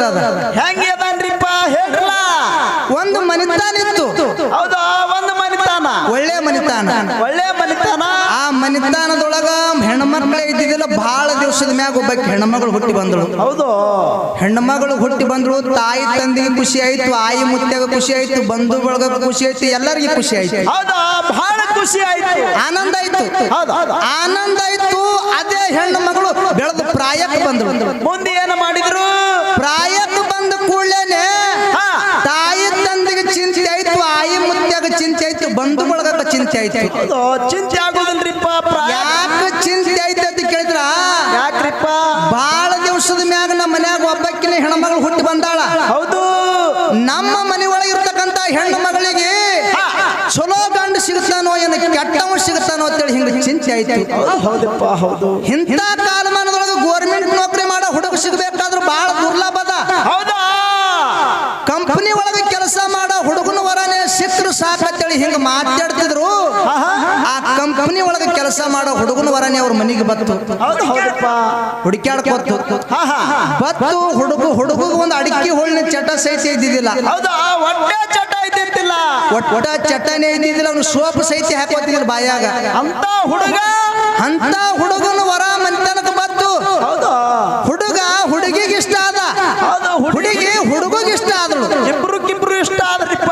ಹೇಳೋದದ ಹೆಂಗೆ ಬಂದ್ರಿಪ್ಪ ಹೇಳ್ರಲ್ಲ? ಒಂದು ಮನಿತಾನಿತ್ತು ಹೌದಾ ಒಂದು ಮನಿತಾನ. ಒಳ್ಳೆ ಮನಿತಾನ. ಒಳ್ಳೆ ಮನಿತಾನ. ಆ ಮನಿತಾನದೊಳಗ ಹೆಣ್ಮಕ್ಳೇ ಇದ್ದಿದ್ದಿಲ್ಲ ಬಹಳ ದಿವಸದ ಮ್ಯಾಗ ಒಬ್ಬ ಹೆಣ್ಮಗಳು ಹುಟ್ಟಿ ಬಂದಳು. ಹೌದು. ಹೆಣ್ಮಗಳು ಹುಟ್ಟಿ ಬಂದಳು ತಾಯಿ ತಂದೆಗೆ ಖುಷಿ ಆಯ್ತು ಆಯಿ ಮುತ್ಯಾಗ ಖುಷಿ ಆಯ್ತು ಬಂಧು ಬಳಗ ಖುಷಿ ಆಯ್ತು ಎಲ್ಲರಿಗೂ ಖುಷಿ ಆಯ್ತು. ಹೌದಾ ಬಹಳ ಖುಷಿ ಆಯ್ತು. ಆನಂದ ಆಯ್ತು. ಆನಂದ ಆಯ್ತು ಅದೇ ಹೆಣ್ಣು ಮಗಳು ಬೆಳೆದು ಪ್ರಾಯಕ್ಕೆ ಬಂದಳು. ಮುಂದೆ ಏನು ಚಿಂತೆ ಹೌದು ಪ್ರಾಯ. ಯಾಕೆ ಚಿಂತೆ ಐತೆ ಅಂತ ಕೇಳಿದ್ರ? ಯಾಕ್ರಿಪ್ಪ? ಬಹಳ ದಿವಸದ ಮ್ಯಾಗ ನಮ್ಮ ಮನ್ಯಾಗ ಒಬ್ಬಕ್ಕಿನ ಹೆಣ್ಮಗಳು ಹುಟ್ಟಿ ಬಂದಾಳ. ಹೌದು. ನಮ್ಮ ಮನೆ ಒಳಗೆ ಇರ್ತಕ್ಕಂತ ಹೆಣ್ಣು ಮಗಳಿಗೆ ಚಲೋ ಗಂಡು ಸಿಗುತ್ತಾನೋ ಏನ ಕೆಟ್ಟವ ಸಿಗುತ್ತಾನೋ ಅಂತೇಳಿ ಹಿಂಗ ಚಿಂತೆ ಐತೆ. ಹೌದು ಹೌದಪ್ಪ ಹೌದು. ಇಂಥ ಕಾಲಮಾನದೊಳಗೆ ಗೋರ್ಮೆಂಟ್ ನೌಕರಿ ಮಾಡೋ ಹುಡುಗ ಸಿಗಬೇಕಾದ್ರೂ ಬಹಳ ದುರ್ಲಭದ ಹೌದಾ? ಕಂಪನಿ ಒಳಗೆ ಕೆಲಸ ಮಾಡೋ ಹುಡುಗನ ವರನೇ ಸಿಕ್ಕರು ಸಾಕಂತೇಳಿ ಹಿಂಗ ಕಂಪನಿ ಒಳಗೆ ಕೆಲಸ ಮಾಡೋ ಹುಡುಗನ ವರನೆ ಅವ್ರ ಮನೆಗೆ ಬತ್ತು? ಹುಡುಕ್ಯಾಡ್ಕೊತ್ತು ಬತ್ತು? ಹುಡುಗ ಹುಡುಗ. ಒಂದು ಅಡಿಕೆ ಹೋಳಿನ ಚಟ ಸಹಿತ ಇದ್ದಿದ್ದಿಲ್ಲ. ಚಟ ಒಟ್ಟ ಚಟನೆ ಇದ್ದಿದ್ದಿಲ್ಲ ಅವ್ನು ಸೋಪು ಸಹಿತ ಹಾಕೋತಿದ್ರು ಬಾಯಾಗ. ಅಂತ ಹುಡುಗ. ಅಂತ ಹುಡುಗನ ವರ ಮಂತನಕ ಬತ್ತು ಹೌದಾ ಹುಡುಗ ಹುಡುಗಿಗೆ ಇಷ್ಟ ಆದ ಹೌದು ಹುಡುಗಿ ಹುಡುಗಿಗೆ ಇಷ್ಟ ಆದಳು ಇಬ್ರು ಕಿಬ್ರು ಇಷ್ಟ ಆದ್ರಿಪ್ಪ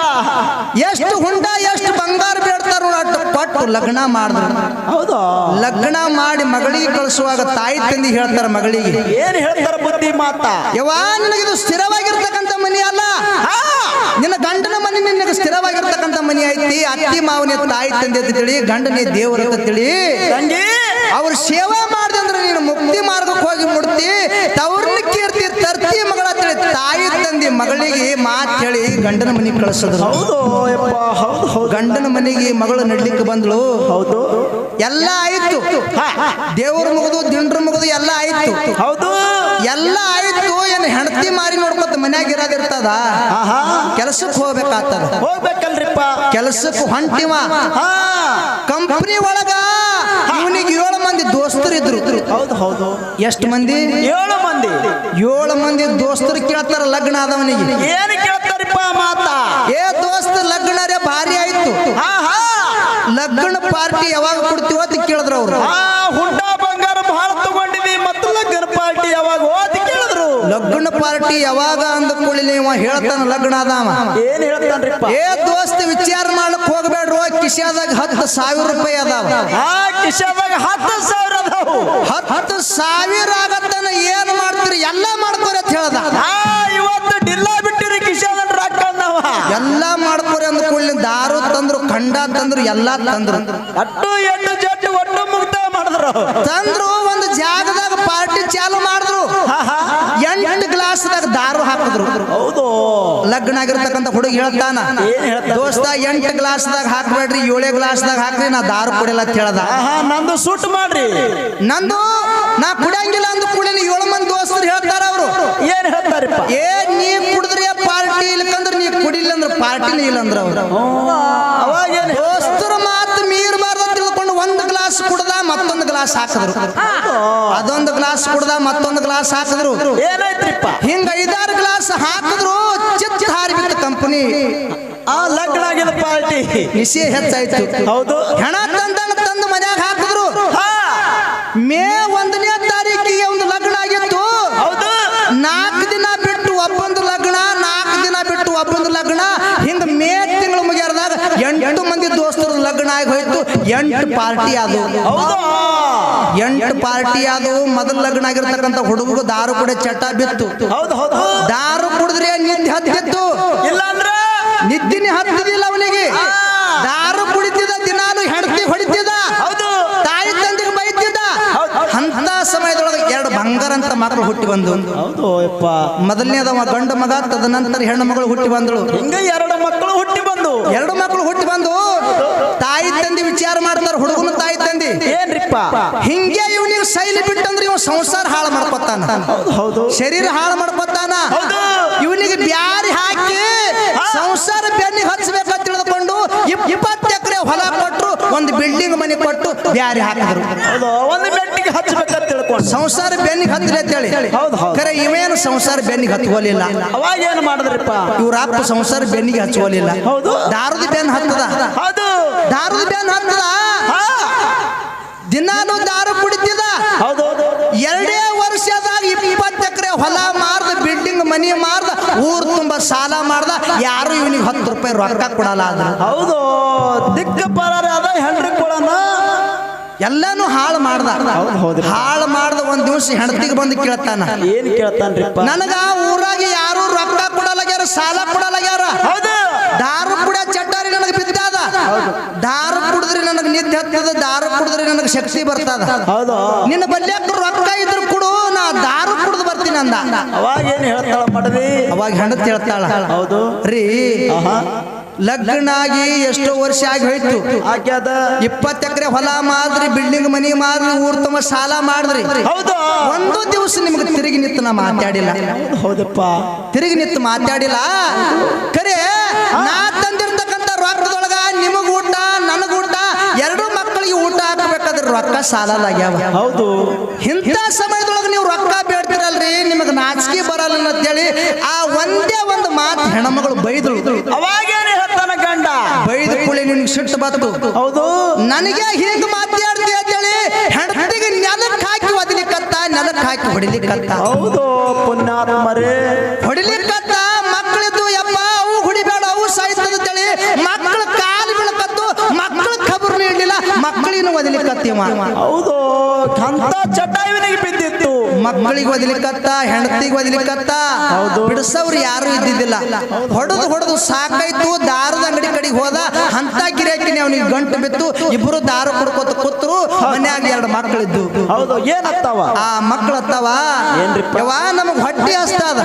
ಎಷ್ಟು ಹುಂಡ ಎಷ್ಟು ಬಂಗಾರ ಬೇಡ್ತಾರ ಅಟ್ಟು ಕೊಟ್ಟು ಲಗ್ನ ಮಾಡಿದ್ರು. ಹೌದು? ಲಗ್ನ ಮಾಡಿ ಮಗಳಿಗೆ ಕಳಿಸುವಾಗ ತಾಯಿ ತಂದಿ ಹೇಳ್ತಾರ ಮಗಳಿಗೆ. ಏನ್ ಹೇಳ್ತಾರ ಬುದ್ಧಿ ಮಾತ? ಯವಾ ನಿನಗಿದು ಸ್ಥಿರವಾಗಿರ್ತಕ್ಕಂಥ ಮನಿ ಅಲ್ಲ? ನಿನ್ನ ಗಂಡನ ಮನೆ ನಿನಗೆ ಸ್ಥಿರವಾಗಿರ್ತಕ್ಕಂಥ ಮನಿ ಐತಿ. ಅತ್ತಿ ಮಾವನೇ ತಾಯಿ ತಂದೆ ಅಂತ ತಿಳಿ ಗಂಡನೇ ದೇವರ ಅಂತ ತಿಳಿ. ಅವ್ರ ಸೇವೆ ಮಾಡ್ದೆ ಅಂದ್ರೆ ನೀನು ಮುಕ್ತಿ ಮಾರ್ಗಕ್ಕೆ ಹೋಗಿ ಮುಡ್ತಿ ತವ್ರನ್ನ ಕೀರ್ತಿ ತರ್ತಿ ಮಗಳ ಅಂತೇಳಿ ತಾಯಿ ತಂದೆ ಮಗಳಿಗೆ ಮಾತು ಹೇಳಿ ಗಂಡನ ಮನೆಗೆ ಕಳಿಸಿದ್ರು. ಹೌದು ಗಂಡನ ಮನೆಗೆ ಮಗಳು ನಡ್ಲಿಕ್ಕೆ ಬಂದ್ಳು. ಹೌದು. ಎಲ್ಲ ಆಯ್ತು. ದೇವ್ರ ಮುಗಿದು ದಿಂಡ್ರ ಮುಗಿದು ಎಲ್ಲ ಆಯ್ತು. ಹೌದು. ಎಲ್ಲ ಆಯ್ತು. ಏನು ಹೆಂಡತಿ ಮಾರಿ ನೋಡ್ಕೊತ ಮನ್ಯಾಗ ಇರೋದಿರ್ತದ ಕೆಲಸಕ್ಕೆ ಹೋಗ್ಬೇಕಾಗ್ತದ ಹೋಗ್ಬೇಕಲ್ರಿಪ್ಪ. ಕೆಲಸಕ್ಕೆ ಹೊಂಟಿವ. ಕಂಪನಿ ಒಳಗ ಮಂದಿ ದೋಸ್ತರು ಇದ್ರು. ಹೌದು ಹೌದು. ಎಷ್ಟು ಮಂದಿ? ಏಳು ಮಂದಿ. ಏಳು ಮಂದಿ ದೋಸ್ತರು ಕೇಳ್ತಾರ ಲಗ್ನ ಆದವನಿಗೆ. ಏನು ಕೇಳ್ತಾರಪ್ಪ ಮಾತ? ಏ ದೋಸ್ತ ಲಗ್ನ ರೇ ಭಾರಿ ಆಯ್ತು. ಲಗ್ನ ಪಾರ್ಟಿ ಯಾವಾಗ ಕೊಡ್ತೀವೋ ಅಂತ ಕೇಳಿದ್ರು ಅವ್ರು. ಹುಂಡ ಬಂಗಾರ ಬಹಳ ತಗೊಂಡಿವಿ ಮತ್ತು ಲಗ್ನ ಪಾರ್ಟಿ ಯಾವಾಗ ಓದಿ ಕೇಳಿದ್ರು. ಲಗ್ನ ಪಾರ್ಟಿ ಯಾವಾಗ ಅಂದ ಕೂಡಲೇ ಇವ ಹೇಳ್ತಾನ ಲಗ್ನ ಅದಾವ ಏನ್ ಹೇಳ್ತಾನ್ರಿಪ್ಪ? ಏ ದೋಸ್ತ ವಿಚಾರ ಕಿಶಾದಾಗ ಹತ್ತು ಸಾವಿರ ರೂಪಾಯಿ ಅದಾವ. ಆ ಕಿಶದಾಗ ಹತ್ತು ಸಾವಿರ ಅದಾವು. ಹತ್ತು ಸಾವಿರ ಆಗತ್ತನ ಏನ್ ಮಾಡ್ತೀರಿ? ಎಲ್ಲ ಮಾಡ್ತಾರೆ ಅಂತ ಹೇಳ್ದ. ಇವತ್ತು ಡಿಲ್ಲ ಬಿಟ್ಟಿರಿ ಕಿಶಾದ ಎಲ್ಲ ಮಾಡ್ಕೋರಿ ಅಂದ್ರೆ ಕೂಡಲಿ ದಾರು ತಂದ್ರು ಖಂಡ ತಂದ್ರು ಎಲ್ಲಾ ತಂದ್ರು. ಅಟ್ಟು ಎಂಟು ಜಟ್ಟು ಒಟ್ಟು ಮುಕ್ತ ಮಾಡಿದ್ರು. ತಂದ್ರು ಒಂದು ಜಾಗದಾಗ ಪಾರ್ಟಿ ಚಾಲು ದಾರು ಹಾಕಿದ್ರು. ಹೌದು. ಲಗ್ನ ಆಗಿರ್ತಕ್ಕಂಥ ಹುಡುಗ ಹೇಳ್ತಾನ? ದೋಸ್ತ ಎಂಟು ಗ್ಲಾಸ್ದಾಗ ಹಾಕ್ಬೇಡ್ರಿ ಏಳೇ ಗ್ಲಾಸ್ದಾಗ ಹಾಕ್ರಿ ನಾ ದಾರು ಕುಡಿಯಲ್ಲ ಅಂತ ಹೇಳ್ದ. ನಂದು ಸುಟ್ ಮಾಡ್ರಿ. ನಂದು? ನಾ ಕುಡಿಯಂಗಿಲ್ಲ ಅಂದ ಕೂಡಲೇ ಏಳು ಮಂದಿ ದೋಸ್ತರು ಹೇಳ್ತಾರ ಅವರು. ಏನ್ ಹೇಳ್ತಾರೆ ಏ ನೀ ಕುಡಿದ್ರಿ ಪಾರ್ಟಿ ಇಲ್ಲಕಂದ್ರ ನೀ ಕುಡಿಲ್ಲ ಅಂದ್ರೆ ಪಾರ್ಟಿನೇ ಇಲ್ಲ ಅಂದ್ರ ಅವ್ರು ಅವಾಗ ದೋಸ್ತರ ಗ್ಲಾಸ್ ಕುಡ್ದ ಮತ್ತೊಂದು ಗ್ಲಾಸ್ ಹಾಕಿದ್ರು. ಅದೊಂದು ಗ್ಲಾಸ್ ಕುಡ್ದ ಮತ್ತೊಂದು ಗ್ಲಾಸ್ ಹಾಕಿದ್ರು. ಏನಾಯ್ತ್ರಿಪ್ಪ? ಹಿಂಗ ಐದಾರು ಗ್ಲಾಸ್ ಹಾಕಿದ್ರು ಹಾರಿಬಿಟ್ಟು ಕಂಪನಿ ಆ ಲಗ್ನ ಆಗಿದ ಪಾರ್ಟಿ. ನಿಶೆ ಹೆಚ್ಚಾಯ್ತು. ಹೌದು. ಹೆಣ ತಂದ ತಂದು ಮನ್ಯಾಗ ಹಾಕಿದ್ರು. ಮೇ ಒಂದನೇ ಎಂಟು ಪಾರ್ಟಿ ಅದು ಎಂಟು ಪಾರ್ಟಿ ಅದು ಮೊದಲ ಲಗ್ನ ಆಗಿರ್ತಕ್ಕಂಥ ಹುಡುಗರು ದಾರು ಕೂಡ ಚಟ ಬಿತ್ತು. ದಾರು ಕುಡಿದ್ರೆ ನಿದ್ದೆ ಹತ್ತಿತ್ತು. ಇಲ್ಲಾಂದ್ರೆ? ನಿದ್ದಿನಿ ಹತ್ತಿದಿಲ್ಲ ಅವನಿಗೆ. ದಾರು ಕುಡಿತಿದ್ದ ದಿನಾಲು ಹೆಂಡತಿ ಹೊಡಿತಿದ ತಾಯಿ ತಂದೆಗೆ ಬೈತಿದ್ದ. ಅಂತ ಸಮಯದೊಳಗೆ ಎರಡು ಬಂಗಾರ ಅಂತ ಮಕ್ಕಳು ಹುಟ್ಟಿ ಬಂದು ಮೊದಲನೇದವ ಗಂಡು ಮಗ ತದನಂತರ ಹೆಣ್ಣು ಮಗಳು ಹುಟ್ಟಿ ಬಂದಳು. ಹಿಂಗೆ ಎರಡು ಮಕ್ಕಳು ಹುಟ್ಟಿ ಬಂದು ಎರಡು ಮಕ್ಕಳು ಹುಟ್ಟಿ ಬಂದು ವಿಚಾರ ಮಾಡ್ತಾರ ಹುಡುಗನ ತಾಯಿ ತಂದಿ. ಏನ್ರಿಪ್ಪ? ಹಿಂಗೆ ಇವನಿಗೆ ಶೈಲಿ ಬಿಟ್ಟಂದ್ರೆ ಇವ್ ಸಂಸಾರ ಹಾಳು ಮಾಡ್ಕೊತಾನ. ಹೌದು ಹೌದು. ಶರೀರ ಹಾಳು ಮಾಡ್ಕೊತಾನ ಹೌದು. ಇವನಿಗೆ ಬ್ಯಾರಿ ಹಾಕಿ ಸಂಸಾರ ಬೆನ್ನಿಗೆ ಹಚ್ಚಬೇಕಂತ ತಿಳಿದುಕೊಂಡು ಇಪ್- ಇಪ್ಪತ್ತು ಎಕರೆ ಹೊಲ ಕೊಟ್ರು ಒಂದು ಬಿಲ್ಡಿಂಗ್ ಮನೆ ಕೊಟ್ಟು ಬ್ಯಾರಿ ಹಾಕಿದ್ರು. ಹೌದು ಒಂದು ಬೆಟ್ಟಿಗೆ ಹಚ್ಚಬೇಕಂತ ತಿಳ್ಕೊಂಡು ಸಂಸಾರ ಬೆನ್ನಿಗೆ ಹತ್ತಿರ ಅಂತೇಳಿ ಹೌದು. ಖರೆ ಇವೇನು ಸಂಸಾರ ಬೆನ್ನಿಗೆ ಹತ್ಕೋಲಿಲ್ಲ ಅವಾಗ ಏನು ಮಾಡಿದ್ರಪ್ಪ? ಇವ್ರ ಅಪ್ಪ ಸಂಸಾರ ಬೆನ್ನಿಗೆ ಹಚ್ಕೋಲಿಲ್ಲ ಹೌದು. ದಾರದ ಬೆನ್ ಹತ್ತದ. ಹೌದು. ದಾರದ ಬೆನ್ ಹತ್ತದ. ದಿನಾನು ದಾರು ಕುಡಿತಿದ. ಹೌದು ಎರಡೇ ವರ್ಷದಾಗ ಇಪ್ಪತ್ತು ಎಕರೆ ಹೊಲ ಮಾರ್ದ ಬಿಲ್ಡಿಂಗ್ ಮನಿ ಮಾರ್ದ ಊರ್ ತುಂಬಾ ಸಾಲ ಮಾಡ್ದ ಯಾರು ಇವನಿಗೆ ಹತ್ತು ರೂಪಾಯಿ ರೊಕ್ಕ ಕೊಡಲ್ಲ ಹೌದು. ದಿಕ್ಕ ಎಲ್ಲಾನು ಹಾಳು ಮಾಡ್ದ. ಹೌದು, ಹೌದು. ಹಾಳು ಮಾಡ್ದ ಒಂದ್ ದಿವಸ ಹೆಂಡತಿಗೆ ಬಂದು ಕೇಳ್ತಾನ. ಏನ್ ಕೇಳ್ತಾನ್ರಿಪ್ಪ? ನನಗ ಊರಾಗಿ ಯಾರು ರೊಕ್ಕ ಕೊಡಲಾಗ್ಯಾರ ಸಾಲ ಕೊಡಲಾಗ್ಯಾರ? ದಾರು ಕುಡ ಚಟ್ಟಾರಿ ನನಗೆ ಬಿದ್ದಾದ. ದಾರು ಕುಡಿದ್ರೆ ನನಗೆ ನಿದ್ದೆ ಹತ್ತದ ದಾರು ಕುಡಿದ್ರೆ ನನಗೆ ಶಕ್ತಿ ಬರ್ತದ. ನಿನ್ನ ಬಲ್ಯ ರೊಕ್ಕ ಇದ್ರು ಕೊಡು ನಾ ದಾರು ಕುಡಿದು ಬರ್ತೀನಿ ಅಂದ. ಅವಾಗ ಏನ್ ಹೇಳ್ತಾಳ ಪಡದಿ ಅವಾಗ ಹೆಂಡತಿ ಹೇಳ್ತಾಳ ಹೌದು. ರೀ ಲಗ್ನ ಆಗಿ ಎಷ್ಟೋ ವರ್ಷ ಆಗಿ ಹೋಯ್ತು. ಆಗ್ಯದ ಇಪ್ಪತ್ತು ಎಕರೆ ಹೊಲ ಮಾದ್ರಿ ಬಿಲ್ಡಿಂಗ್ ಮನಿ ಮಾದ್ರಿ ಊರ್ ತಮ್ಮ ಸಾಲ ಮಾಡಿದ್ರಿ. ಹೌದು. ಒಂದು ದಿವಸ ನಿಮ್ಗೆ ತಿರುಗಿ ನಿಂತು ನಾ ಮಾತಾಡಿಲ್ಲ. ಹೌದಪ್ಪ. ತಿರುಗಿ ನಿಂತು ಮಾತಾಡಿಲ್ಲ. ಕರೆ ನಾ ತಂದಿರ್ತಕ್ಕಂಥ ರೊಕ್ಕದೊಳಗ ನಿಮಗ ಊಟ ನನಗ ಊಟ ಎರಡು ಮಕ್ಕಳಿಗೆ ಊಟ ಹಾಕಬೇಕಾದ್ರೆ ರೊಕ್ಕ ಸಾಲಲಾಗ್ಯಾವ ಹೌದು. ಇಂಥ ಸಮಯದೊಳಗೆ ನೀವು ರೊಕ್ಕ ಬೇಡ್ತಿರಲ್ರಿ ನಿಮಗೆ ನಾಚಿಕೆ ಬರಲ್ಲ ಅಂತೇಳಿ ಆ ಒಂದೇ ಒಂದು ಮಾತು ಹೆಣ್ಮಗಳು ಬೈದಳು ಅವಾಗ ಸಿಟ್ಟು ಬಂತು. ಹೌದು. ನನಗೆ ಹೀಗೆ ಮಾತಾಡ್ತಿ ಅಂತೇಳಿ ಹೆಂಡತಿಗೆ ನೆಲಕ್ಕೆ ಹಾಕಿ ಒದಲಿಕತ್ತ ನೆಲಕ್ಕೆ ಹಾಕಿ ಹೊಡಿಲಿಕ್ಕತ್ತ. ಹೌದು ಪುಣ್ಯಾತ್ಮರೇ. ಒದಲಿಕತ್ತಿವ ಹೌದು ಅಂತ ಚಟ ಇವನಿಗೆ ಬಿದ್ದಿತ್ತು. ಮಕ್ಕಳಿಗೆ ಒದಲಿಕತ್ತ ಹೆಂಡತಿಗೆ ಒದಲಿಕತ್ತ ಹೌದು. ಬಿಡಿಸೋರು ಯಾರು ಇದ್ದಿದ್ದಿಲ್ಲ. ಹೊಡೆದು ಹೊಡೆದು ಸಾಕಾಯ್ತು ದಾರದ ಅಂಗಡಿ ಕಡೆಗೆ ಹೋದ ಅಂತ ಗಿರಾಕಿನಿ ಅವನಿಗೆ ಗಂಟು ಬಿತ್ತು ಇಬ್ಬರು ದಾರ ಕುಡ್ಕೋತ ಕೂತ್ರು ಮನ್ಯಾಗ ಎರಡು ಮಕ್ಕಳಿದ್ದು. ಹೌದು ಏನತ್ತಾವ? ಆ ಮಕ್ಕಳು ಅತ್ತವ ಯವಾ ನಮಗ್ ಹೊಟ್ಟಿ ಹಸ್ತದ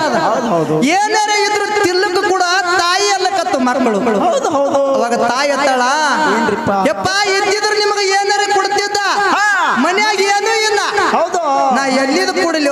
ಏನಾರ ಇದ್ರು ತಿಲ್ಲಕ್ ಕೂಡ ತಾಯಿ ಅಲ್ಲಕತ್ತು ಮಕ್ಕಳು. ಹೌದು ಹೌದು. ಅವಾಗ ತಾಯಿ ಅತ್ತಾಳ? ಏನ್ರಿಪ್ಪ? ಯಪ್ಪ ಇದ್ದಿದ್ರು ನಿಮಗೆ ಏನಾರ ಕೊಡ್ತಿದ್ದ ಹಾ. ಮನ್ಯಾಗ ಏನೂ ಇಲ್ಲ ಹೌದು ನಾ ಎಲ್ಲಿದ್ ಕೂಡಲಿ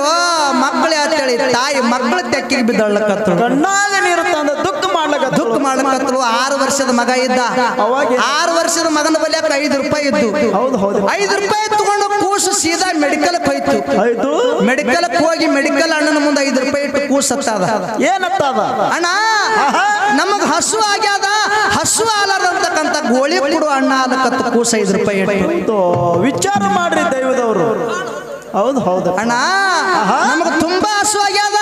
ಮಕ್ಕಳೇ ಅಂತೇಳಿ ತಾಯಿ ಮಕ್ಕಳ ತೆಕ್ಕಿಗೆ ಬಿದ್ದಳ್ಳಕತ್ತು ಕಣ್ಣಾಗ ನೀರು ತಂದ ದುಃಖ ಮಾಡ್ಲಕ ದುಃಖ ಮಾಡ್ಲಕತ್ರು ಆರು ವರ್ಷದ ಮಗ ಇದ್ದ. ಅವಾಗ ಆರು ವರ್ಷದ ಮಗನ ಬಲ್ಯಾಕ ಐದು ರೂಪಾಯಿ ಇದ್ದು ಹೌದು ಹೌದು. ಐದು ರೂಪಾಯಿ ತಗೊಂಡು ಕೂಸು ಸೀದಾ ಮೆಡಿಕಲ್ ಹೋಯ್ತು. ಆಯ್ತು. ಮೆಡಿಕಲ್ ಹೋಗಿ ಮೆಡಿಕಲ್ ಅಣ್ಣನ ಮುಂದೆ ಐದು ರೂಪಾಯಿ ಇಟ್ಟು ಕೂಸ್ ಹತ್ತದ. ಏನತ್ತದ? ಅಣ್ಣ ನಮಗ್ ಹಸು ಆಗ್ಯಾದ. ಹಸು ಆಲಾರ್ದಂತಕ್ಕಂಥ ಗೋಳಿ ಕೊಡು ಅಣ್ಣ ಅದಕ್ಕತ್ತು ಕೂಸ ಐದು ರೂಪಾಯಿ ಇಟ್ಟು. ವಿಚಾರ ಮಾಡ್ರಿ ದೈವದವರು. ಹೌದು ಹೌದು. ಅಣ್ಣ ನಮಗೆ ತುಂಬಾ ಹಸು ಆಗ್ಯಾದ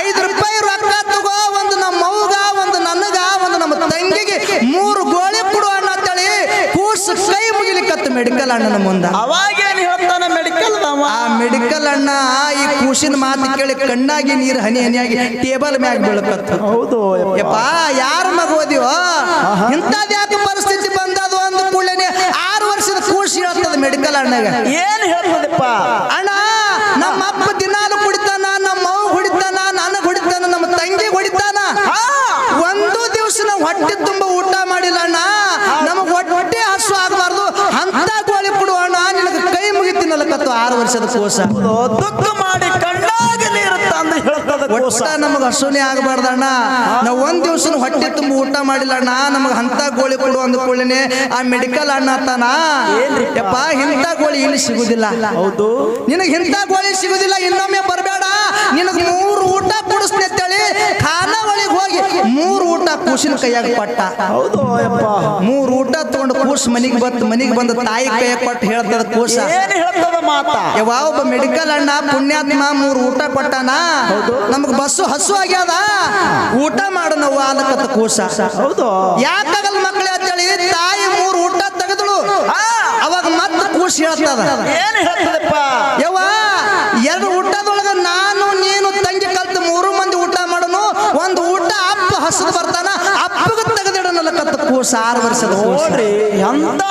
ಐದು ರೂಪಾಯಿ ರೊಕ್ಕ ತಗೋ ಒಂದು ನಮ್ಮ ಅವ್ಗ ಒಂದು ನನಗ ಒಂದು ನಮ್ಮ ತಂಗಿಗೆ ಮೂರು ಗೋಳಿ ಕೊಡು ಅಣ್ಣ ಅಂತೇಳಿ ಕೂಸು ಕೈ ಮುಗಿಲಿಕ್ಕತ್ತು ಮೆಡಿಕಲ್ ಅಣ್ಣನ ಮುಂದೆ. ಅವಾಗ ಏನ್ ಹೇಳ್ತಾನ ಮೆಡಿಕಲ್ ಆ ಮೆಡಿಕಲ್ ಅಣ್ಣ ಈ ಕೂಸಿನ ಮಾತು ಕೇಳಿ ಕಣ್ಣಾಗಿ ನೀರು ಹನಿ ಹನಿಯಾಗಿ ಟೇಬಲ್ ಮ್ಯಾಗ ಬೀಳಕತ್ತು. ಹೌದು ಯಪ್ಪ. ಯಾರ ಮಗ ಓದಿವೋ ಇಂಥದ್ ಯಾಕೆ ಪರಿಸ್ಥಿತಿ ವರ್ಷದ ಒಟ್ಟ ನಮಗ ಹಸುನೇ ಆಗಬಾರ್ದಣ್ಣ ನಾವು ಒಂದ್ ದಿವ್ಸ ಹೊಟ್ಟೆ ತುಂಬ ಊಟ ಮಾಡಿಲ್ಲ ಅಣ್ಣ. ನಮಗೆ ಅಂತ ಗೋಳಿ ಕೊಡು ಅಂದ್ಕೊಳ್ಳೇನೆ ಆ ಮೆಡಿಕಲ್ ಅಣ್ಣ ತಾನ? ಯಪ್ಪ ಇಂಥ ಗೋಳಿ ಇಲ್ಲಿ ಸಿಗುದಿಲ್ಲ. ಹೌದು. ನಿನಗೆ ಇಂಥ ಗೋಳಿ ಸಿಗುದಿಲ್ಲ ಇನ್ನೊಮ್ಮೆ ಬರಬೇಡ. ನಿನಗೆ ಮೂರು ಊಟ ಕೊಡಿಸ್ತೀನಿ ಅಂತೇಳಿ ಖಾನ ಒಳಗೆ ಹೋಗಿ ಮೂರು ಊಟ ಕೂಸಿನ ಕೈಯಾಗ ಕೊಟ್ಟ ಹೌದು ಯಪ್ಪ ಮೂರು ಊಟ ತಗೊಂಡು ಕೂಸ್ ಮನಿಗೆ ಬಂತು ಮನಿಗೆ ಬಂದ ತಾಯಿ ಕೈಯಾಗ ಕೊಟ್ಟು ಹೇಳ್ತದ ಕೂಸ. ಹೇಳ್ತದ ಮಾತ? ಯಾವ ಒಬ್ಬ ಮೆಡಿಕಲ್ ಅಣ್ಣ ಪುಣ್ಯಾತ್ಮ ಮೂರು ಊಟ ಕೊಟ್ಟಾನ. ನಮಗ್ ಬಸ್ಸು ಹಸು ಆಗ್ಯದ ಊಟ ಮಾಡು ಅನ್ನಕತ್ತ ಕೂಸ. ಹೌದು. ಯಾಕಾಗಲ್ಲ ಮಕ್ಕಳೇ ಅಂತೇಳಿ ತಾಯಿ ಮೂರು ಊಟ ತೆಗೆದಳು ಅವಾಗ ಮತ್ತೆ ಕೂಸ್ ಹೇಳ್ತದ. ಏನು ಹೇಳ್ತದಪ್ಪ? ಯವ್ವ ಎರಡು ಊಟದೊಳಗ ನಾನು ನೀನು ತಂಗಿ ಕಲ್ತು ಮೂರು ಮಂದಿ ಊಟ ಮಾಡೋನು. ಒಂದು ಊಟ ಅಪ್ಪ ಹಸದು ಬರ್ತಾನ. ಅಪ್ಪಗ ತೆಗೆದಿಡನಲ್ಲಕತ್ತ ಕೂಸ ಆರು ವರ್ಷದ ನೋಡ್ರಿ ಎಂತ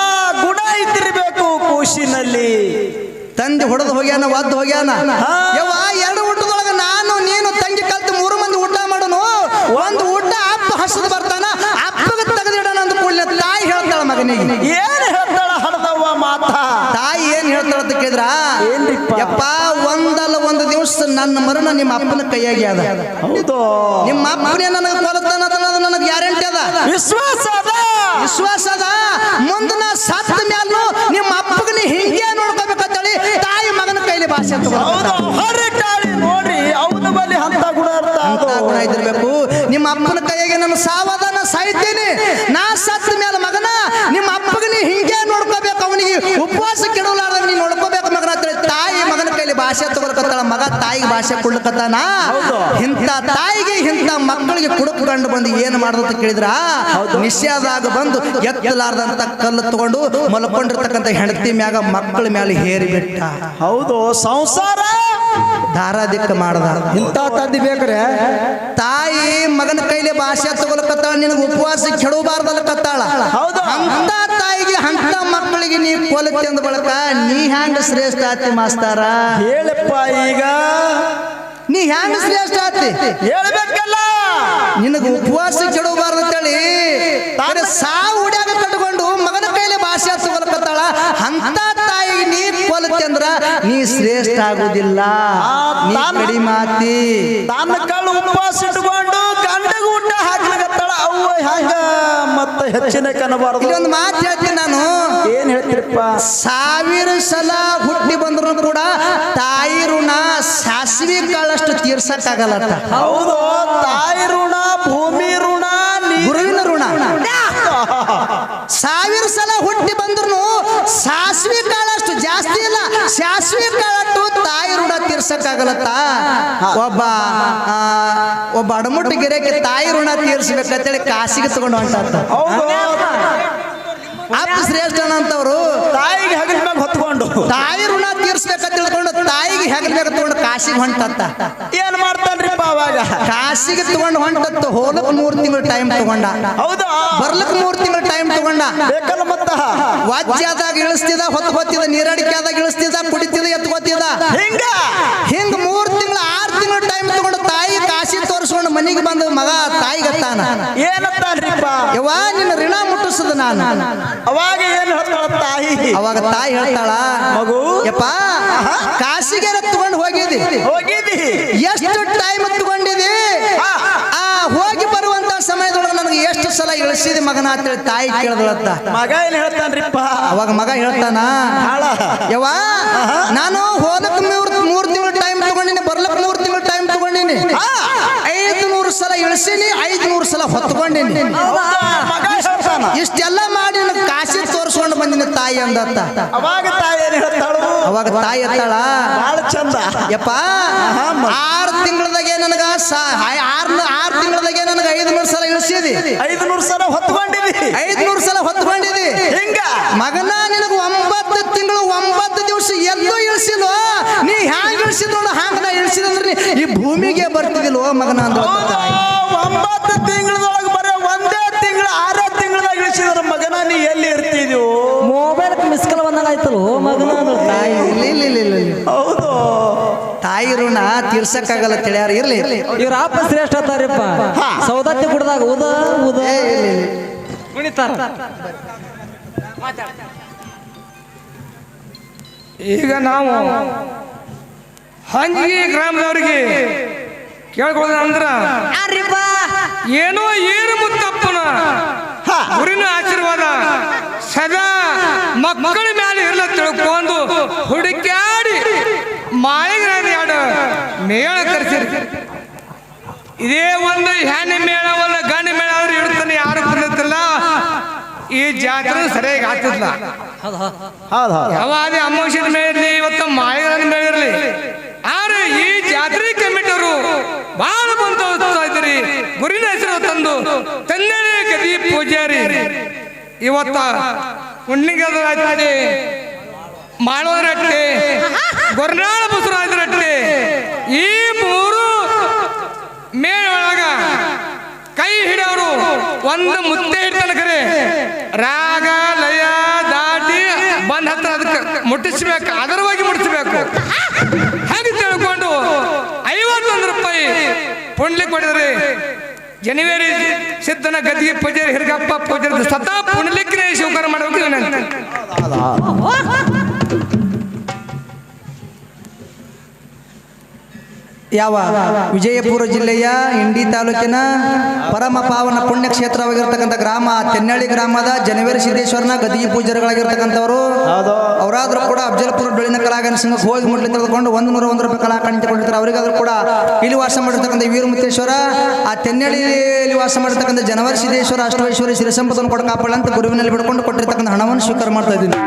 ಗುಣ ಇದ್ದಿರ್ಬೇಕು ಕೂಸಿನಲ್ಲಿ. ತಂದೆ ಹೊಡೆದು ಹೋಗ್ಯಾನ ಒದ್ದು ಹೋಗ್ಯಾನ. ಯವ್ವ ಎರಡು ಊಟದೊಳಗ ನಾನು ನೀನು ತಂಗಿ ಕಲ್ತು ಮೂರು ಮಂದಿ ಊಟ ಮಾಡೋನು ಒಂದು ಊಟ ಅಪ್ಪ ಹಸದು ಬರ್ತಾನ ಅಪ್ಪಗ ತೆಗೆದಿಡೋಣ ಅಂತ ಕೂಡಲೇ ತಾಯಿ ಹೇಳ್ತಾಳ ಮಗನಿಗೆ. ಏನ್ ಹೇಳ್ತಾಳ ಹಡದವ್ವ ಮಾತ? ತಾಯಿ ಏನ್ ಹೇಳ್ತಾಳ ಅಂತ ಕೇಳಿದ್ರ? ಯಪ್ಪ ಒಂದಲ್ಲ ಒಂದು ದಿವಸ ನನ್ನ ಮರಣ ನಿಮ್ಮ ಅಪ್ಪನ ಕೈಯಾಗಿ ಅದ. ಹೌದು? ನಿಮ್ಮ ಅಪ್ಪನೇ ನನಗೆ ಕೊಲತಾನ ಅನ್ನೋದು ನನಗೆ ಗ್ಯಾರಂಟಿ ಅದ. ವಿಶ್ವಾಸ ಅದ. ವಿಶ್ವಾಸ ಅದ. ಮುಂದಿನ ನಾ ಸತ್ತ ಮ್ಯಾಲೂ ನಿಮ್ಮ ಅಪ್ಪಗ ನೀ ಹಿಂಗೆ ನೋಡ್ಕೋಬೇಕಂತೇಳಿ ತಾಯಿ ಮಗನ ಕೈಲಿ ಭಾಷೆ ಹೌದು ಹರಿಟಾಳಿ ನೋಡ್ರಿ ಅವನ ಬಳಿ ಅಪ್ಪನ ಕೈಗೆ ನನ್ನ ಸಾವಧಾನ ಸಾಯ್ತೇನೆ. ನಾ ಸತ್ ಮೇಲೆ ಮಗನ ನಿಮ್ಮ ಅಪ್ಪಗನಿ ಹಿಂಗೆ ನೋಡ್ಕೋಬೇಕು ಅವನಿಗೆ ಉಪವಾಸ ಕೆಡಲಾರ ನೀನು ನೋಡ್ಕೋಬೇಕು ಮಗನ ತಾಯಿ ಮಗನ ಕೈಲಿ ಭಾಷೆ ತಗೊಳ್ಕತ್ತಾಳ ಮಗ ತಾಯಿಗೆ ಭಾಷೆ ಕೊಡ್ಲಕತ್ತಾನ ಇಂಥ ತಾಯಿಗೆ ಇಂಥ ಮಕ್ಕಳಿಗೆ ಕುಡುಕು ಕಂಡು ಬಂದು ಏನು ಮಾಡೋದು ಕೇಳಿದ್ರ? ನಿಶ್ಯಾದಾಗ ಬಂದು ಎತ್ತಲಾರ್ದಂತ ಕಲ್ಲು ತಗೊಂಡು ಮಲ್ಕೊಂಡಿರ್ತಕ್ಕಂಥ ಹೆಂಡತಿ ಮ್ಯಾಗ ಮಕ್ಕಳ ಮ್ಯಾಲೆ ಹೇರಿಬಿಟ್ಟ. ಹೌದು ಸಂಸಾರ! ಧಾರಾದಿಕ್ಕ ಮಾಡ್ದ. ಇಂಥ ತಂದಿ ಬೇಕ್ರೆ ತಾಯಿ ಮಗನ ಕೈಲಿ ಭಾಷೆ ತಗೊಳಕತ್ತಾಳ ನಿನಗೆ ಉಪವಾಸ ಕೆಡಬಾರ್ದಲ್ಲ ಕತ್ತಾಳ. ಹೌದು. ಅಂತ ತಾಯಿಗೆ ಅಂತ ಮಕ್ಕಳಿಗೆ ನೀ ಕೊಲಕ್ಕೆ ಅಂದ ಬಳಕ ನೀ ಹ್ಯಾಂಗ ಶ್ರೇಷ್ಠ ಆತಿ ಮಾಸ್ತಾರ? ಹೇಳಪ್ಪ ಈಗ. ನೀ ಹ್ಯಾಂಗ ಶ್ರೇಷ್ಠ ಆತಿ? ಹೇಳ್ಬೇಕಲ್ಲ. ನಿನಗೆ ಉಪವಾಸ ಕೆಡಬಾರ್ದು ಅಂತೇಳಿ ಬರೀ ಸಾವು ಉಡ್ಯಾಗ ಕಟ್ಕೊಂಡು ಮಗನ ಕೈಲಿ ಭಾಷೆ ತಗೊಳಕತ್ತಾಳ ಅಂತ ತಾಯಿಗೆ ನೀ ಕೊಲತಿ ಅಂದ್ರ ನೀ ಶ್ರೇಷ್ಠ ಆಗುದಿಲ್ಲ ನೀ ತಾನು- ಕಡಿಮೆ ಆತಿ. ತನ್ನ ಕಳ್ಳು ಉಪವಾಸ ಇಟ್ಕೊಂಡು ಗಂಡಗ ಊಟ ಹಾಕ್ಲಿಕತ್ತಾಳ ಅವ್ವ ಹ್ಯಾಂಗ ಮತ್ತೆ ಹೆಚ್ಚಿನ ಕನಬಾರದು. ಇಲ್ಲೊಂದು ಮಾತು ಹೇಳ್ತೀನಿ ನಾನು. ಏನ್ ಹೇಳ್ತೀರಪ್ಪ? ಸಾವಿರ ಸಲ ಹುಟ್ಟಿ ಬಂದ್ರು ಕೂಡ ತಾಯಿ ಋಣ ಸಾಸಿವೆ ಕಾಳಷ್ಟು ತೀರ್ಸಕ್ಕಾಗಲ್ಲ ಹೌದು ತಾಯಿ ಋಣ ಸಾವಿರ ಸಲ ಹುಟ್ಟಿ ಬಂದ್ರು ಸಾಸಿವೆ ಕಾಳಷ್ಟು ಜಾಸ್ತಿ ಇಲ್ಲ ಸಾಸಿವೆ ಕಾಳಟ್ಟು ತಾಯಿ ಋಣ ತೀರ್ಸಕ್ಕಾಗಲತ್ತ? ಒಬ್ಬ ಆ, ಒಬ್ಬ ಅಡಮುಟ್ಟು ಗಿರಕ್ಕೆ ತಾಯಿ ಋಣ ತೀರ್ಸ್ಬೇಕಂತೇಳಿ ಕಾಸಿಗೆ ತಗೊಂಡು ಹೊಂಟ ಹೌದು. ಅಪ್ಪ ಶ್ರೇಷ್ಠನ ಅಂತವ್ರು ತಾಯಿಗೆ ಹೆಗಲ ಮ್ಯಾಗ ಹೊತ್ಕೊಂಡು. ತಾಯಿ ಋಣ ತೀರ್ಸ್ಬೇಕಂತ ತಿಳ್ಕೊಂಡು ತಾಯಿಗೆ ಹೆಗಲ್ಬೇಕು ತಗೊಂಡು ಕಾಶಿಗೆ ಹೊಂಟತ್ತ. ಏನ್ ಮಾಡ್ತಾನ್ರಿಪ್ಪ ಅವಾಗ? ಕಾಶಿಗೆ ತಗೊಂಡು ಹೊಂಟತ್ತು ಹೋಲಕ್ ಮೂರ್ ತಿಂಗಳು ಟೈಮ್ ತಗೊಂಡ. ಹೌದಾ? ಬರ್ಲಕ್ ಮೂರ್ ತಿಂಗಳು ಟೈಮ್ ತಗೊಂಡ. ಬೇಕಲ್ಲ ಮತ್ತ? ವಾಜ್ಯದಾಗ ಇಳಿಸ್ತಿದ ಹೊತ್ಕೋತಿದ ನೀರಡಿಕೆಯಾದಾಗ ಇಳಿಸ್ತಿದ ಕುಡಿತಿದ ಎತ್ಕೋತಿದ ಹಿಂಗ? ಹಿಂಗ ಮೂರ್ ತಿಂಗಳು ಆರ್ ತಿಂಗಳು ಟೈಮ್ ತಗೊಂಡು ತಾಯಿ ಕಾಶಿ ತೋರಿಸ್ಕೊಂಡು ಮನಿಗೆ ಬಂದ ಮಗ ತಾಯಿಗತ್ತಾನ ಏನಂತಾನ್ರಿಪ್ಪ ಯವ್ವ ನಿನ್ನ ಋಣ ಮುಟ್ಟಿಸದ ನಾನು. ಅವಾಗ ಏನ್ ಹೇಳ್ತಾಳ ತಾಯಿ? ಅವಾಗ ತಾಯಿ ಹೇಳ್ತಾಳ ಮಗು? ಯಪ್ಪ ಕಾಶಿಗೆ ತಗೊಂಡು ಹೋಗಿದಿ ಹೋಗಿದಿ ಎಷ್ಟು ಟೈಮ್ ತಗೊಂಡಿದಿ ಆ ಹೋಗಿ ಬರುವಂತ ಸಮಯದೊಳಗೆ ನನಗೆ ಎಷ್ಟು ಸಲ ಇಳಿಸಿದಿ ಮಗನ ಅಂತೇಳಿ ತಾಯಿ ಕೇಳಿದಳತ್ತ. ಮಗ ಏನ್ ಹೇಳ್ತಾನ್ರಿಪ್ಪ? ಅವಾಗ ಮಗ ಹೇಳ್ತಾನ? ಹಾಳ. ಯವ್ವ ನಾನು ಹೋದಕ್ ಮೂರ್ ಮೂರ್ ತಿಂಗಳು ಟೈಮ್ ತಗೊಂಡಿನಿ ಬರ್ಲಕ್ ಮೂರ್ ತಿಂಗಳು ಟೈಮ್ ತಗೊಂಡಿನಿ. ಐದು ನೂರು ಸಲ ಇಳಿಸಿನಿ ಐದು ನೂರು ಸಲ ಹೊತ್ಕೊಂಡಿನಿ. ಇಷ್ಟೆಲ್ಲ ಮಾಡಿ ನನಗೆ ಕಾಶಿ ತೋರಿಸ್ಕೊಂಡು ಬಂದಿನ ತಾಯಿ ಅಂದತ್ತ. ಅವಾಗ ತಾಯಿ ಏನ್ ಹೇಳ್ತಾಳು? ಅವಾಗ ತಾಯಿ ಎತ್ತಾಳ? ಬಾಳ ಚಂದ. ಯಪ್ಪ ಆರು ತಿಂಗಳದಾಗೆ ನನಗ ಆರ್ ಆರು ತಿಂಗಳದಾಗೆ ನನಗ ಐದು ನೂರು ಸಲ ಇಳಿಸಿದಿ. ಐದು ನೂರು ಸಲ ಹೊತ್ಕೊಂಡಿದಿ. ಐದು ನೂರು ಸಲ ಹೊತ್ಕೊಂಡಿದಿ. ಹಿಂಗ? ಮಗನ ನಿನಗ ಒಂಬತ್ತು ತಿಂಗಳು ಒಂಬತ್ತು ದಿವಸ ಎಲ್ಲೂ ಇಳಿಸಿಲ್ವ ನೀ ಹ್ಯಾಂಗ ಇಳಿಸಿದ್ ನೋಡು ಹ್ಯಾಂಗ ನಾ ಇಳಿಸಿದಂದ್ರೆ ಈ ಭೂಮಿಗೆ ಬರ್ತಿದಿಲ್ವೋ ಮಗನ ಅಂದ್ರೆ ಋಣ ತೀರ್ಸಕ್ಕಾಗಲ್ಲ ತಿಳಿಯಾರ ಇರ್ಲಿ. ಇವ್ರ ಆಪ ಶ್ರೇಷ್ಠ ಅತ್ತಾರಪ್ಪ. ಸೌದತ್ತಿ ಕುಡ್ದಾಗ ಉದ ಉದ. ಕುಣಿತಾರ ಈಗ ನಾವು ಹಂಗಿ ಗ್ರಾಮದವರಿಗೆ ಕೇಳ್ಕೊಳ್ಳೋದಂದ್ರ ಏನೋ ಏನು ಮುತ್ತಪ್ಪನ ಗುರಿನ ಆಶೀರ್ವಾದ ಸದಾ ಮಕ್ಕಳ ಮೇಲೆ ಇರ್ಲ ತಿಳ್ಕೊಂಡು ಹುಡುಕ್ಯ ಮೇಳ ಕರೆಸಿರಿ. ಇದೇ ಒಂದು ಹೆಣ್ಣು ಮೇಳವಲ್ಲ ಒಂದು ಗಂಡು ಮೇಳ ಅವ್ರು ಇಡ್ತಾನೆ ಯಾರು ಬಂದಿರ್ತಿಲ್ಲ ಈ ಜಾತ್ರೆ ಸರಿಯಾಗಿ ಆಗ್ತಿಲ್ಲ ಯಾವಾಗ ಅಮೋಷನ್ ಮೇಳಿರ್ಲಿ ಇವತ್ತು ಮಾಯಗರನ್ ಮೇಳಿರ್ಲಿ ಆದ್ರೆ ಈ ಜಾತ್ರೆ ಕಮಿಟಿಯವರು ಬಹಳ ಬಂತು ಇದ್ರಿ ಗುರಿನ ಹೆಸರು ತಂದು ತಂದೇ ಗದಿ ಪೂಜಾರಿ. ಇವತ್ತ ಹುಣ್ಣಿಗೆ ರಟ್ಟಿ ಮಾಡೋದ ರಟ್ಟಿ ಗೊರ್ನಾಳ ಬಸವರಾಜ ರಟ್ಟಿ. ಈ ಮೂರು ಮೇಳೊಳಗ ಕೈ ಹಿಡಿಯೋರು ಒಂದು ಮುತ್ತೆ ಹಿಡ್ತಾನೆ ಕರೆ. ರಾಗ, ಲಯ, ದಾಟಿ ಬಂದ್ ಹತ್ರ ಅದಕ್ಕೆ ಮುಟ್ಟಿಸ್ಬೇಕು. ಅದರವಾಗಿ ಮುಟ್ಟಿಸ್ಬೇಕು. ಹಾಗೆ ತಿಳ್ಕೊಂಡು ಐವತ್ತೊಂದು ರೂಪಾಯಿ ಪುಂಡ್ಲಿ ಕೊಡಿದ್ರಿ. ಜನವರಿ ಸಿದ್ದನ ಗದ್ದಿಗೆ ಪೂಜೆ ಹಿರ್ಗಪ್ಪ ಪೂಜಾರಿ ಸತಾ ಪುಂಡ್ಲಿಕ್ಕೆ ಶಿವಕಾರ ಮಾಡಬೇಕು ಯಾವ? ವಿಜಯಪುರ ಜಿಲ್ಲೆಯ ಇಂಡಿ ತಾಲೂಕಿನ ಪರಮ ಪಾವನ ಪುಣ್ಯಕ್ಷೇತ್ರವಾಗಿರ್ತಕ್ಕಂಥ ಗ್ರಾಮ ತೆನ್ನಳ್ಳಿ ಗ್ರಾಮದ ಜನವರಿ ಸಿದ್ದೇಶ್ವರನ ಗದಿಗೆ ಪೂಜಾರಿಗಳಾಗಿರ್ತಕ್ಕಂಥವರು. ಅವರಾದ್ರೂ ಕೂಡ ಅಫಜಲ್ಪುರ ಬೆಳಿನ ಕಲಾಗನ ಸಂಘಕ್ಕೆ ಹೋಗಿ ಮುಟ್ಲಿ ತೆಗೆದುಕೊಂಡು ಒಂದು ನೂರ ಒಂದು ರೂಪಾಯಿ ಕಲಾ ಕಾಣಿತುಕೊಂಡಿರ್ತಾರೆ ಅವರಿಗಾದ್ರೂ ಕೂಡ ಇಲ್ಲಿ ವಾಸ ಮಾಡಿರ್ತಕ್ಕಂಥ ವೀರಮುತ್ತೇಶ್ವರ ಆ ತೆನ್ನಳ್ಳಿಯಲ್ಲಿ ವಾಸ ಮಾಡಿರ್ತಕ್ಕಂಥ ಜನವರಿ ಸಿದ್ದೇಶ್ವರ ಅಷ್ಟವೇಶ್ವರಿ ಶ್ರೀ ಸಂಪದನ್ನು ಕೊಡ ಕಾಪಾಡ ಅಂತ ಗುರುವಿನಲ್ಲಿ ಬಿಡ್ಕೊಂಡು ಕೊಟ್ಟಿರ್ತಕ್ಕಂಥ ಹಣವನ್ನು ಸ್ವೀಕಾರ ಮಾಡ್ತಾ ಇದ್ದೀನಿ.